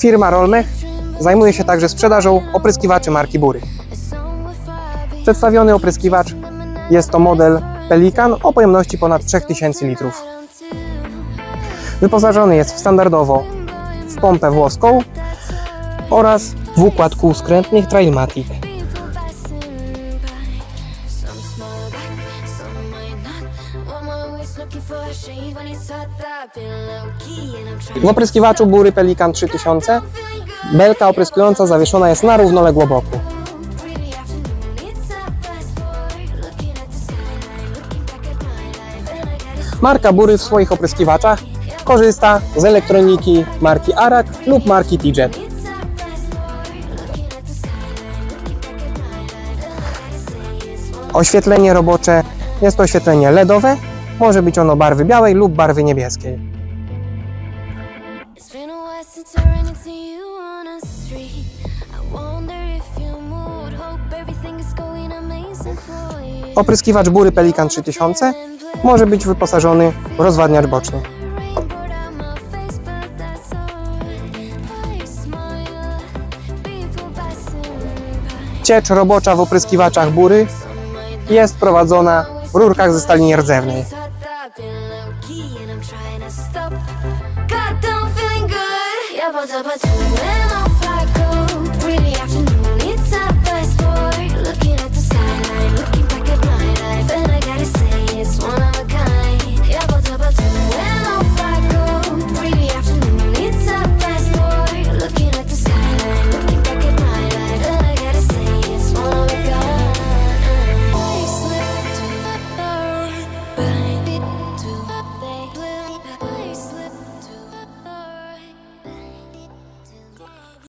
Firma Rolmech zajmuje się także sprzedażą opryskiwaczy marki Bury. Przedstawiony opryskiwacz jest to model Pelikan o pojemności ponad 3000 litrów. Wyposażony jest w standardowo w pompę włoską oraz w układ kół skrętnych Trailmatic. W opryskiwaczu Bury Pelikan 3000 belka opryskująca zawieszona jest na równoległo boku. Marka Bury w swoich opryskiwaczach korzysta z elektroniki marki Arak lub marki T-Jet. Oświetlenie robocze jest to oświetlenie LEDowe. Może być ono barwy białej lub barwy niebieskiej. Opryskiwacz Bury Pelikan 3000 może być wyposażony w rozwadniacz boczny. Ciecz robocza w opryskiwaczach Bury jest prowadzona w rurkach ze stali nierdzewnej.